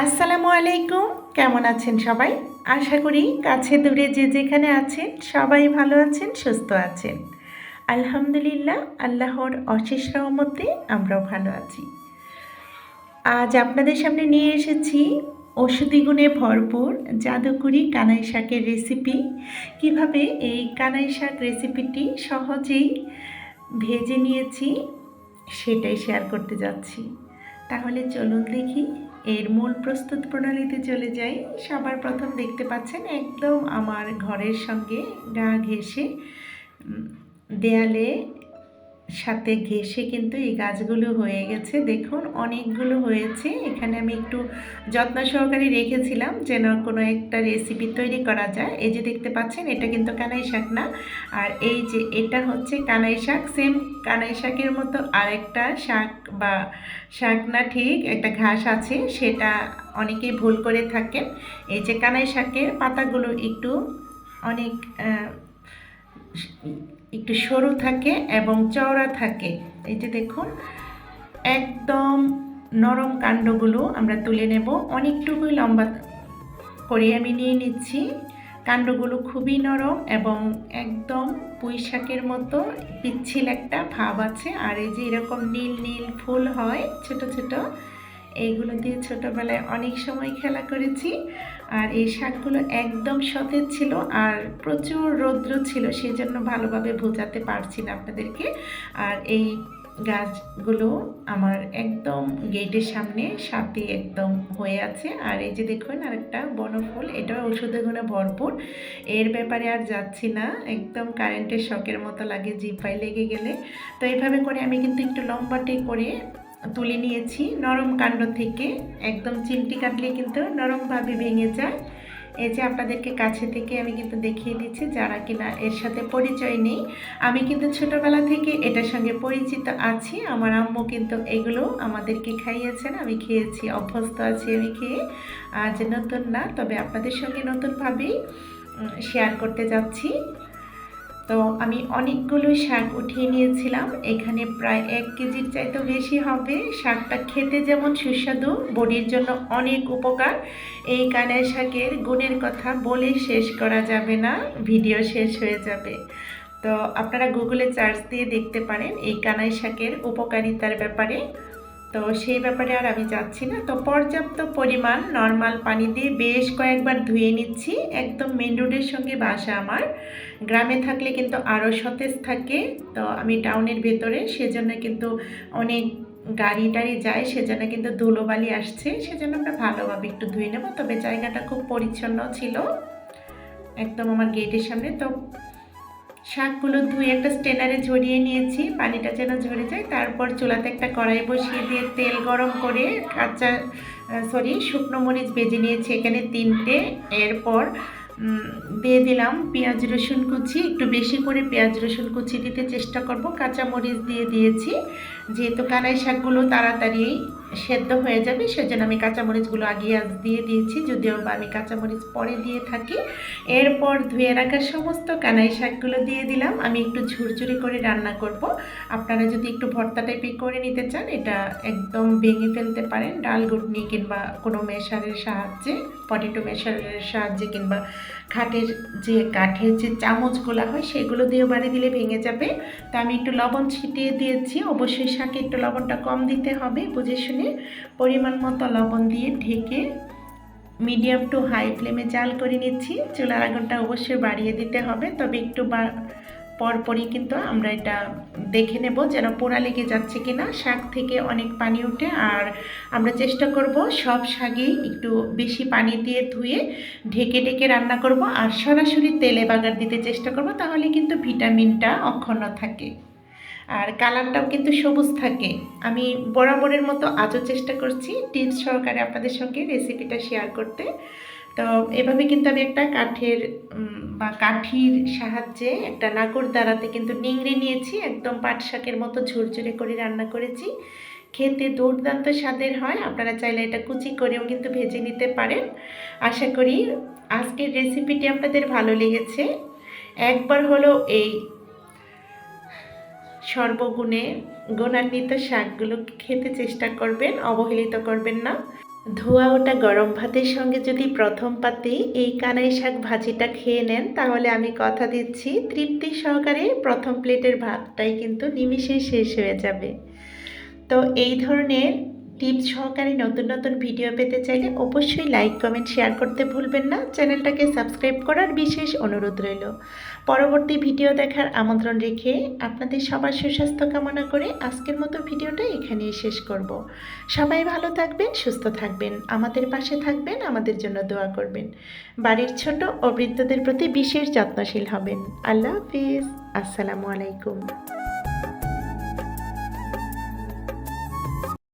আসসালামু আলাইকুম। কেমন আছেন সবাই? আশা করি কাছে দূরে যে যেখানে আছেন, সবাই ভালো আছেন, সুস্থ আছেন। আলহামদুলিল্লাহ, আল্লাহর অশেষ রহমতে আমরাও ভালো আছি। আজ আপনাদের সামনে নিয়ে এসেছি ওষুধি গুণে ভরপুর জাদুকরি কানাই শাকের রেসিপি কীভাবে এই কানাই শাক রেসিপিটি সহজেই ভেজে নিয়েছি, সেটাই শেয়ার করতে যাচ্ছি। তাহলে চলুন দেখি এর মূল প্রস্তুত প্রণালীতে চলে যাই। সবার প্রথম দেখতে পাচ্ছেন একদম আমার ঘরের সঙ্গে গা ঘেঁষে দেয়ালে সাথে ঘেঁষে কিন্তু এই গাছগুলো হয়ে গেছে। দেখুন, অনেকগুলো হয়েছে। এখানে আমি একটু যত্ন সহকারে রেখেছিলাম যেন কোনো একটা রেসিপি তৈরি করা যায়। এই যে দেখতে পাচ্ছেন, এটা কিন্তু কানাই শাক না। আর এই যে এটা হচ্ছে কানাই শাক। সেম কানাই শাকের মতো আরেকটা শাক বা শাক না, ঠিক একটা ঘাস আছে, সেটা অনেকেই ভুল করে থাকেন। এই যে কানাই শাকের পাতাগুলো একটু অনেক একটু সরু থাকে এবং চওড়া থাকে। এই যে দেখুন, একদম নরম কাণ্ডগুলো আমরা তুলে নেব। অনেকটুকুই লম্বা করে আমি নিয়ে নিচ্ছি। কাণ্ডগুলো খুবই নরম এবং একদম পুঁই শাকের মতো পিচ্ছিল একটা ভাব আছে। আর এই যে এরকম নীল নীল ফুল হয় ছোট ছোট, এইগুলো দিয়ে ছোটোবেলায় অনেক সময় খেলা করেছি। আর এই শাকগুলো একদম সতেজ ছিল আর প্রচুর রৌদ্র ছিল সেই জন্য ভালোভাবে বোঝাতে পারছি না আপনাদেরকে। আর এই গাছগুলো আমার একদম গেটের সামনে সাথে একদম হয়ে আছে। আর এই যে দেখুন আরেকটা বনফুল, এটাও ওষুধে গুণে ভরপুর। এর ব্যাপারে আর যাচ্ছি না, একদম কারেন্টের শখের মতো লাগে জিপাই লেগে গেলে। তো এইভাবে করে আমি কিন্তু একটু লম্বাটে করে তুলে নিয়েছি। নরম কাণ্ড থেকে একদম চিমটি কাটলে কিন্তু নরমভাবে ভেঙে যায়। এই যে আপনাদেরকে কাছে থেকে আমি কিন্তু দেখিয়ে দিচ্ছি যারা কিনা এর সাথে পরিচয় নেই। আমি কিন্তু ছোটবেলা থেকে এটার সঙ্গে পরিচিত আছি। আমার আম্মু কিন্তু এগুলো আমাদেরকে খাইয়েছেন, আমি খেয়েছি, অভ্যস্ত আছি আমি খেয়ে। আজ নতুন না, তবে আপনাদের সঙ্গে নতুনভাবেই শেয়ার করতে যাচ্ছি। তো আমি অনেকগুলো শাক উঠিয়ে নিয়েছিলাম। এখানে প্রায় এক কেজির চাইতেও বেশি হবে। শাকটা খেতে যেমন সুস্বাদু, বডির জন্য অনেক উপকার। এই কানাই শাকের গুণের কথা বলে শেষ করা যাবে না, ভিডিও শেষ হয়ে যাবে। তো আপনারা গুগলে চার্জ দিয়ে দেখতে পারেন এই কানাই শাকের উপকারিতার ব্যাপারে। তো সেই ব্যাপারে আর আমি যাচ্ছি না। তো পর্যাপ্ত পরিমাণ নর্মাল পানি দিয়ে বেশ কয়েকবার ধুয়ে নিচ্ছি। একদম মেন রোডের সঙ্গে বাসা আমার। গ্রামে থাকলে কিন্তু আরও সতেজ থাকে। তো আমি টাউনের ভেতরে, সেজন্য কিন্তু অনেক গাড়ি টাড়ি যায়, সেজন্য কিন্তু ধুলোবালি আসছে। সেজন্য আমরা ভালোভাবে একটু ধুয়ে নেব। তবে জায়গাটা খুব পরিচ্ছন্ন ছিল। একদম আমার গেটের সামনে। তো শাকগুলো ধুয়ে একটা স্টেনারে ঝরিয়ে নিয়েছি, পানিটা যেন ঝরে যায়। তারপর চুলাতে একটা কড়াই বসিয়ে দিয়ে তেল গরম করে কাঁচা সরি শুকনো মরিচ বেজে নিয়েছি এখানে তিনটে। এরপর দিয়ে দিলাম পেঁয়াজ রসুন কুচি। একটু বেশি করে পেঁয়াজ রসুন কুচি দিতে চেষ্টা করব। কাঁচা মরিচ দিয়ে দিয়েছি। যেহেতু কানাই শাকগুলো তাড়াতাড়ি সেদ্ধ হয়ে যাবে, সেজন্য আমি কাঁচামরিচগুলো আগে আজ দিয়ে দিয়েছি, যদিও বা আমি কাঁচামরিচ পরে দিয়ে থাকি। এরপর ধুয়ে রাখা সমস্ত কানাই শাকগুলো দিয়ে দিলাম। আমি একটু ঝুরঝুরি করে রান্না করব। আপনারা যদি একটু ভর্তা টাইপের করে নিতে চান, এটা একদম ভেঙে ফেলতে পারেন। ডাল ঘুটনি কিংবা কোনো মেশারের সাহায্যে পটেটো মেশারের সাহায্যে কিংবা খাটের যে কাঠের যে চামচগুলো হয়, সেগুলো দিয়েও বাড়ি দিলে ভেঙে যাবে। তা আমি একটু লবণ ছিটিয়ে দিয়েছি। অবশ্যই শাকে একটু লবণটা কম দিতে হবে, বুঝে শুনে। পরিমাণ মতো লবণ দিয়ে ঢেকে মিডিয়াম টু হাই ফ্লেমে জাল করে নিচ্ছি। চুলার আগুনটা অবশ্যই বাড়িয়ে দিতে হবে, তবে একটু বা- পরপরই কিন্তু আমরা এটা দেখে নেব যেন পোড়া লেগে যাচ্ছে কিনা। শাক থেকে অনেক পানি ওঠে আর আমরা চেষ্টা করব সব শাকেই একটু বেশি পানি দিয়ে ধুয়ে ঢেকে ঢেকে রান্না করব। আর সরাসরি তেলে বাগার দিতে চেষ্টা করব, তাহলে কিন্তু ভিটামিনটা অক্ষুণ্ণ থাকে। আর কালারটাও কিন্তু সবুজ থাকে। আমি বরাবরের মতো আজও চেষ্টা করছি টিপস সহকারে আপনাদের সঙ্গে রেসিপিটা শেয়ার করতে। তো এভাবে কিন্তু আমি একটা কাঠের বা কাঠির সাহায্যে একটা নাকর দ্বারাতে কিন্তু নিংড়ে নিয়েছি, একদম পাট শাকের মতো ঝুরঝুরে করে রান্না করেছি। খেতে দুর্দান্ত স্বাদের হয়, আপনারা চাইলে এটা কুচি করেও কিন্তু ভেজে নিতে পারেন। আশা করি আজকের রেসিপিটি আপনাদের ভালো লেগেছে। একবার হলো এই সর্বগুণে গুণান্বিত শাকগুলো খেতে চেষ্টা করবেন, অবহেলিত করবেন না। ধোয়া ওটা গরম ভাতের সঙ্গে যদি প্রথম পাতে এই কানাই শাক ভাজিটা খেয়ে নেন, তাহলে আমি কথা দিচ্ছি, তৃপ্তি সহকারে প্রথম প্লেটের ভাতটাই কিন্তু নিমিশে শেষ হয়ে যাবে। তো এই ধরনের টিপস সহকারে নতুন নতুন ভিডিও পেতে চাইলে অবশ্যই লাইক, কমেন্ট, শেয়ার করতে ভুলবেন না। চ্যানেলটাকে সাবস্ক্রাইব করার বিশেষ অনুরোধ রইল। পরবর্তী ভিডিও দেখার আমন্ত্রণ রেখে আপনাদের সবার সুস্বাস্থ্য কামনা করে আজকের মতো ভিডিওটা এখানেই শেষ করব। সবাই ভালো থাকবেন, সুস্থ থাকবেন, আমাদের পাশে থাকবেন, আমাদের জন্য দোয়া করবেন। বাড়ির ছোট ও বৃদ্ধদের প্রতি বিশেষ যত্নশীল হবেন। আল্লাহ হাফিজ। আসসালামু আলাইকুম।